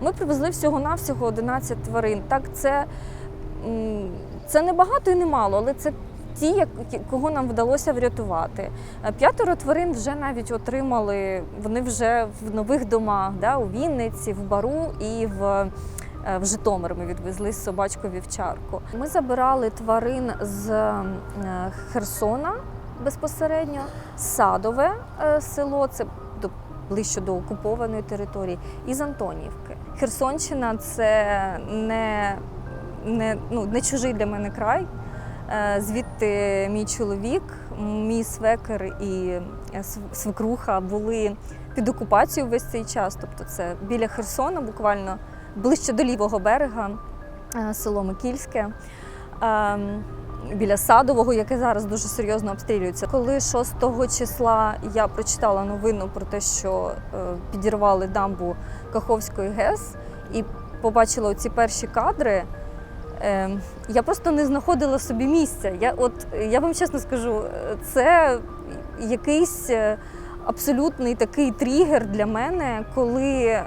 Ми привезли всього-навсього 11 тварин. Так, це, це не багато і не мало, але це ті, кого нам вдалося врятувати. Е, П'ятеро тварин вже навіть отримали, вони вже в нових домах, да, у Вінниці, в Бару і в. е, В Житомир ми відвезли собачку вівчарку. Ми забирали тварин з е, Херсона безпосередньо, Садове село, це ближче до окупованої території, і з Антонівки. Херсонщина це не, не, ну, не чужий для мене край. Е, Звідти мій чоловік, мій свекер і е, свекруха були під окупацією весь цей час. Тобто це біля Херсона, буквально ближче до лівого берега, е, село Микільське. Біля садового, яке зараз дуже серйозно обстрілюється. Коли 6 числа я прочитала новину про те, що е, підірвали дамбу Каховської ГЕС, і побачила ці перші кадри, е, я просто не знаходила собі місця. Я, от, я вам чесно скажу, е, це якийсь абсолютний такий тригер для мене, коли,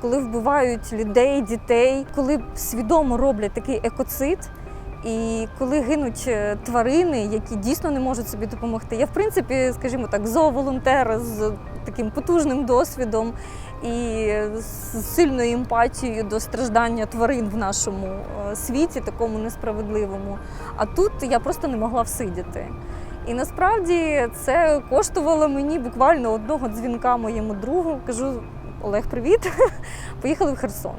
коли вбивають людей, дітей, коли свідомо роблять такий екоцид. І коли гинуть е, тварини, які дійсно не можуть собі допомогти. Я, в принципі, скажімо так, зооволонтер з таким потужним досвідом і з сильною емпатією до страждання тварин в нашому е, світі, такому несправедливому. А тут я просто не могла всидіти. І насправді це коштувало мені буквально одного дзвінка моєму другу. Кажу: Олег, привіт! Поїхали в Херсон.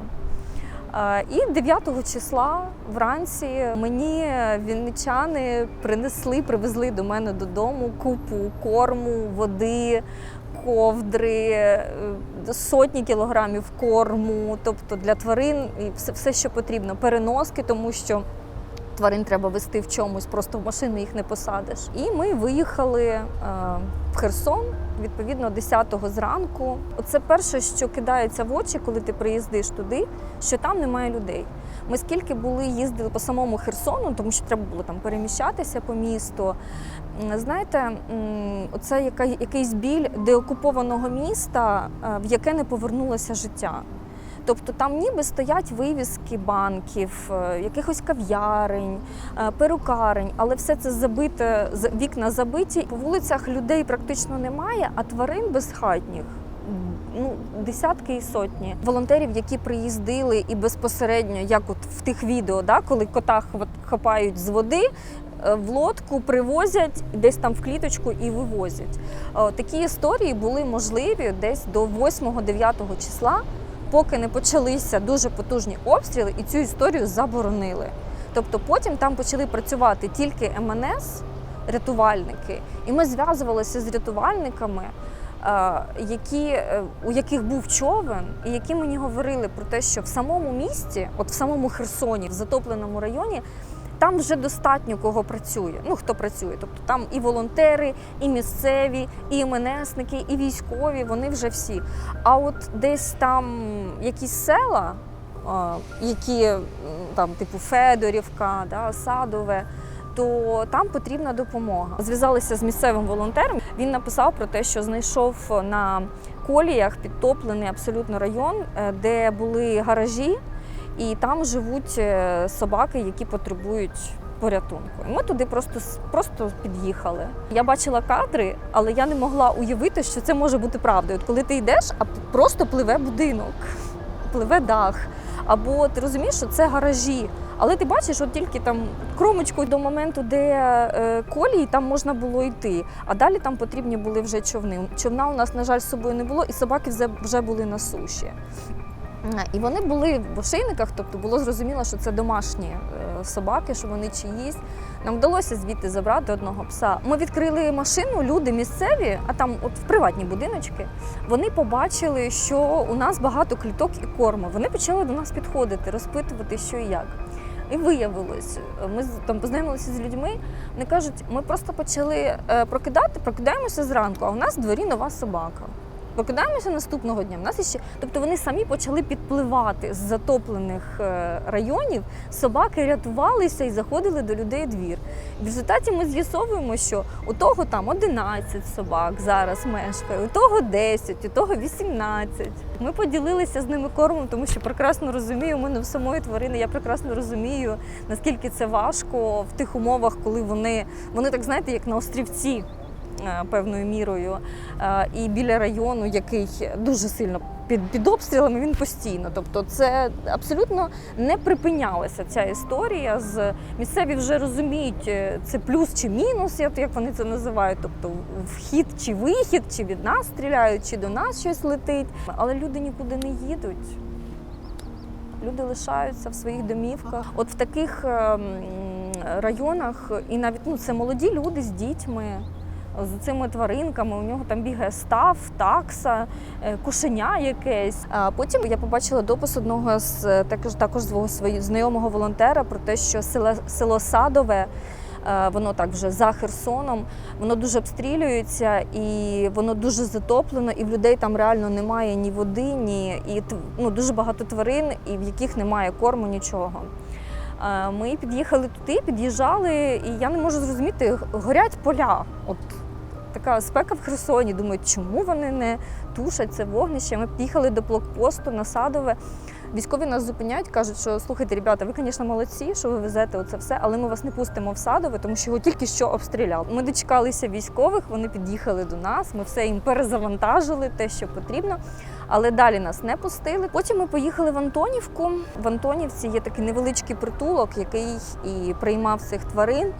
І 9 числа вранці мені вінничани принесли, привезли до мене додому купу корму, води, ковдри, е, сотні кілограмів корму, тобто для тварин і все, все, що потрібно, переноски, тому що. Тварин треба вести в чомусь, просто в машину їх не посадиш. І ми виїхали е, в Херсон, відповідно, 10-го зранку. Оце перше, що кидається в очі, коли ти приїздиш туди, що там немає людей. Ми скільки були, їздили по самому Херсону, тому що треба було там переміщатися по місту. Знаєте, яка, якийсь біль деокупованого міста, е, в яке не повернулося життя. Тобто там ніби стоять вивіски банків, е, якихось кав'ярень, е, перукарень, але все це забите, вікна забиті. По вулицях людей практично немає, а тварин безхатніх. Ну, десятки і сотні волонтерів, які приїздили і безпосередньо, як от в тих відео, да, коли кота хапають з води, е, в лодку привозять десь там в кліточку і вивозять. Такі історії були можливі десь до 8-9 числа поки не почалися дуже потужні обстріли, і цю історію заборонили. Тобто потім там почали працювати тільки МНС, рятувальники, і ми зв'язувалися з рятувальниками, е, які, е, у яких був човен, і які мені говорили про те, що в самому місті, от в самому Херсоні, в затопленому районі, там вже достатньо кого працює. Ну хто працює. Тобто там і волонтери, і місцеві, і МНСники, і військові. Вони вже всі. А от десь там якісь села, які там, типу Федорівка, да, Садове. То там потрібна допомога. Зв'язалися з місцевим волонтером. Він написав про те, що знайшов на коліях підтоплений абсолютно район, е, де були гаражі, і там живуть е, собаки, які потребують порятунку. Ми туди просто, просто під'їхали. Я бачила кадри, але я не могла уявити, що це може бути правдою. От коли ти йдеш, а просто пливе будинок, пливе дах. Або ти розумієш, що це гаражі. Але ти бачиш, от тільки там кромочку до моменту, де е, колії, там можна було йти. А далі там потрібні були вже човни. Човна у нас, на жаль, з собою не було, і собаки вже були на суші. А, І вони були в ошейниках, тобто було зрозуміло, що це домашні е, собаки, що вони чиїсь. Нам вдалося звідти забрати одного пса. Ми відкрили машину, люди місцеві, а там, от в приватні будиночки, вони побачили, що у нас багато кліток і корму. Вони почали до нас підходити, розпитувати, що і як. І виявилось, ми з- там познайомилися з людьми. Вони кажуть, ми просто почали е, прокидати, прокидаємося зранку, а у нас в дворі нова собака. Покидаємося наступного дня. В нас іще, тобто вони самі почали підпливати з затоплених е, районів. Собаки рятувалися і заходили до людей двір. В результаті ми з'ясовуємо, що у того там 11 собак зараз мешкає, у того 10, у того 18. Ми поділилися з ними кормом, тому що прекрасно розумію, у мене в самої тварини. Я прекрасно розумію, наскільки це важко в тих умовах, коли вони, вони так знаєте, як на острівці певною мірою, Е, і біля району, який дуже сильно під, під обстрілами, він постійно. Тобто, це абсолютно не припинялася ця історія. З місцеві вже розуміють, е, це плюс чи мінус, як вони це називають. Тобто вхід чи вихід, чи від нас стріляють, чи до нас щось летить. Але люди нікуди не їдуть. Люди лишаються в своїх домівках. От в таких е, районах, і навіть ну, це молоді люди з дітьми, з цими тваринками. У нього там бігає став, такса, е, кошеня якесь. А потім я побачила допис одного з е, також також свого знайомого волонтера про те, що село, село Садове. е, Воно так вже за Херсоном, воно дуже обстрілюється і воно дуже затоплено, і в людей там реально немає ні води, ні і ну, дуже багато тварин, і в яких немає корму, нічого. Ми під'їхали туди, під'їжджали, і я не можу зрозуміти, горять поля. От така спека в Херсоні. Думаю, чому вони не тушать це вогнище? Ми під'їхали до блокпосту на Садове. Військові нас зупиняють, кажуть, що слухайте, ребята, ви, звісно, молодці, що ви везете оце все, але ми вас не пустимо в садове, тому що його тільки що обстріляли. Ми дочекалися військових, вони під'їхали до нас. Ми все їм перезавантажили, те, що потрібно. Але далі нас не пустили. Потім ми поїхали в Антонівку. В Антонівці є такий невеличкий притулок, який і приймав цих тварин.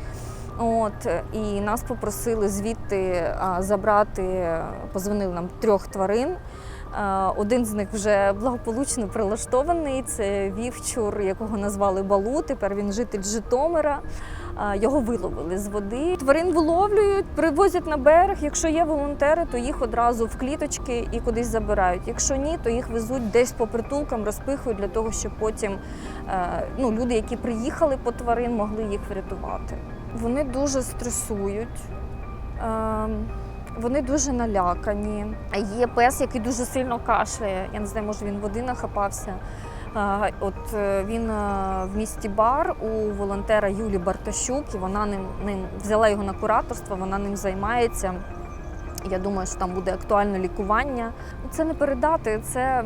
От і нас попросили звідти забрати. Позвонили нам трьох тварин. Один з них вже благополучно прилаштований. Це вівчур, якого назвали Балу. Тепер він житель Житомира. Його виловили з води. Тварин виловлюють, привозять на берег. Якщо є волонтери, то їх одразу в кліточки і кудись забирають. Якщо ні, то їх везуть десь по притулкам, розпихують для того, щоб потім е, ну, люди, які приїхали по тварин, могли їх врятувати. Вони дуже стресують. Ем, Вони дуже налякані. Є пес, який дуже сильно кашляє. Я не знаю, може він води нахапався. Е, От е, він е, в місті Бар у волонтера Юлі Бартащук, і вона ним, ним взяла його на кураторство, вона ним займається. Я думаю, що там буде актуальне лікування. Це не передати, це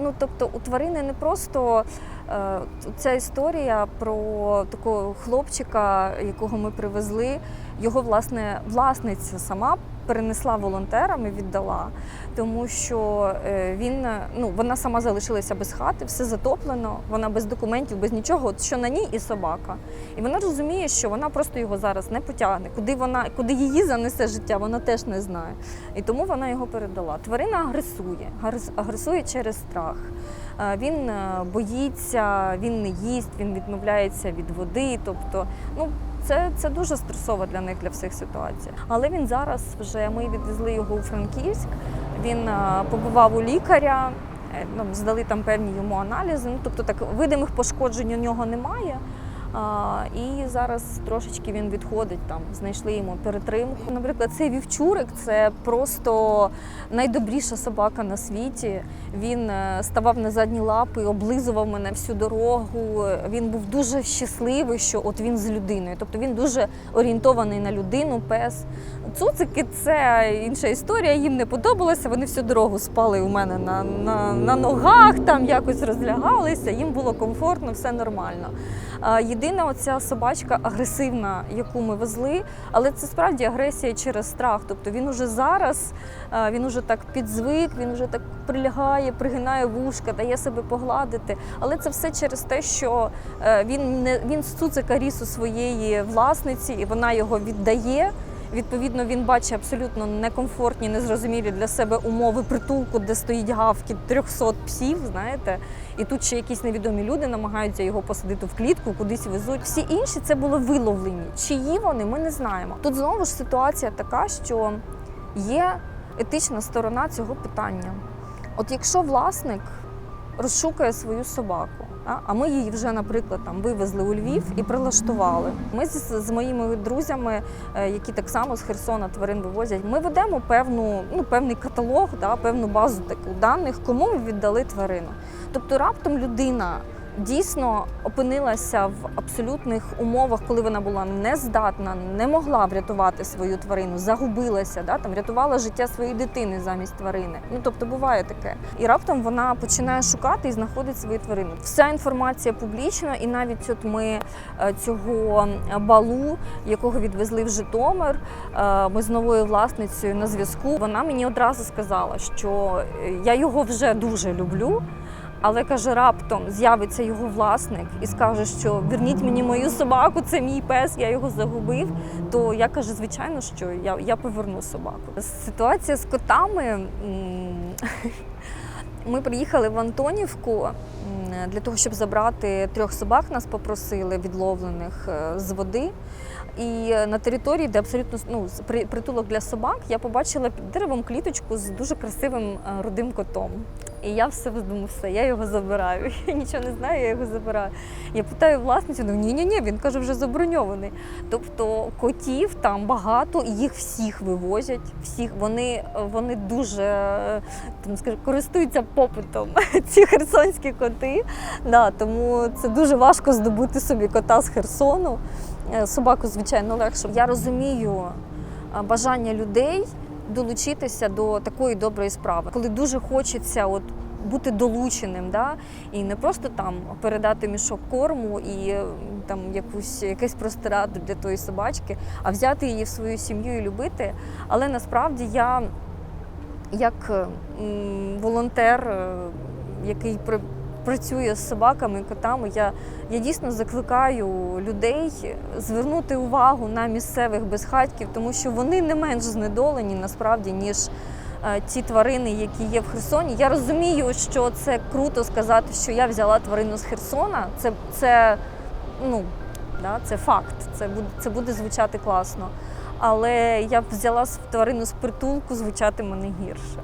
ну тобто у тварини не просто е, ця історія про такого хлопчика, якого ми привезли. Його власне власниця сама перенесла волонтерам і віддала, тому що е, він ну вона сама залишилася без хати, все затоплено, вона без документів, без нічого. От що на ній і собака. І вона розуміє, що вона просто його зараз не потягне. Куди вона, куди її занесе життя, вона теж не знає. І тому вона його передала. Тварина агресує, агресує через страх. Е, Він е, боїться, він не їсть, він відмовляється від води. Тобто, ну це, це дуже стресово для них для всіх ситуацій. Але він зараз вже ми відвезли його у Франківськ. Він е, побував у лікаря. е, ну, Здали там певні йому аналізи. Ну, тобто так видимих пошкоджень у нього немає. І зараз трошечки він відходить там, знайшли йому перетримку. Наприклад, цей вівчурик це просто найдобріша собака на світі. Він е, ставав на задні лапи, облизував мене всю дорогу. Він був дуже щасливий, що от він з людиною. Тобто він дуже орієнтований на людину, пес. Цуцики це інша історія. Їм не подобалося. Вони всю дорогу спали у мене на, на, на ногах, там якось розлягалися. Їм було комфортно, все нормально. А, Єдина оця собачка агресивна, яку ми везли, але це справді агресія через страх. Тобто він уже зараз, він уже так підзвик, він уже так прилягає, пригинає вушка, дає себе погладити. Але це все через те, що е, він не він з цуцика ріс своєї власниці, і вона його віддає. Відповідно, він бачить абсолютно некомфортні, незрозумілі для себе умови притулку, де стоїть гавки 300 псів, знаєте. І тут ще якісь невідомі люди намагаються його посадити в клітку, кудись везуть. Всі інші це були виловлені. Чиї вони, ми не знаємо. Тут знову ж ситуація така, що є етична сторона цього питання. От якщо власник розшукує свою собаку. А ми її вже, наприклад, там вивезли у Львів і прилаштували. Ми з, з моїми друзями, е, які так само з Херсона тварин вивозять, ми ведемо певну, ну, певний каталог, да, певну базу таку даних, кому ми віддали тварину. Тобто раптом людина дійсно опинилася в абсолютних умовах, коли вона була нездатна, не могла врятувати свою тварину, загубилася, да, там врятувала життя своєї дитини замість тварини. Ну тобто буває таке. І раптом вона починає шукати і знаходить свою тварину. Вся інформація публічна, і навіть от ми е, цього балу, якого відвезли в Житомир, е, ми з новою власницею на зв'язку. Вона мені одразу сказала, що е, я його вже дуже люблю. Але каже, раптом з'явиться його власник і скаже, що верніть мені мою собаку, це мій пес, я його загубив. То я кажу, звичайно, що я, я поверну собаку. Ситуація з котами. Ми приїхали в Антонівку для того, щоб забрати трьох собак. Нас попросили відловлених е, з води. І на території, де абсолютно ну, притулок для собак, я побачила під деревом кліточку з дуже красивим е, рудим котом. І я все думаю, все, я його забираю. Я нічого не знаю, я його забираю. Я питаю власницю, ну ні, ні, ні, він каже, вже заброньований. Тобто котів там багато, і їх всіх вивозять. Всіх вони, вони дуже там, скажу, користуються попитом. Ці херсонські коти. Да, тому це дуже важко здобути собі кота з Херсону. Е, Собаку, звичайно, легше. Я розумію е, бажання людей долучитися до такої доброї справи, коли дуже хочеться от бути долученим, да? і не просто там передати мішок корму і там якусь якесь простирадло для тої собачки, а взяти її в свою сім'ю і любити. Але насправді я як волонтер, е, який при- працює з собаками котами, я, я дійсно закликаю людей звернути увагу на місцевих безхатьків, тому що вони не менш знедолені насправді, ніж е, ті тварини, які є в Херсоні. Я розумію, що це круто сказати, що я взяла тварину з Херсона. Це, це, ну, да, це факт, це буде, це буде звучати класно. Але я взяла тварину з притулку, звучатиме не гірше.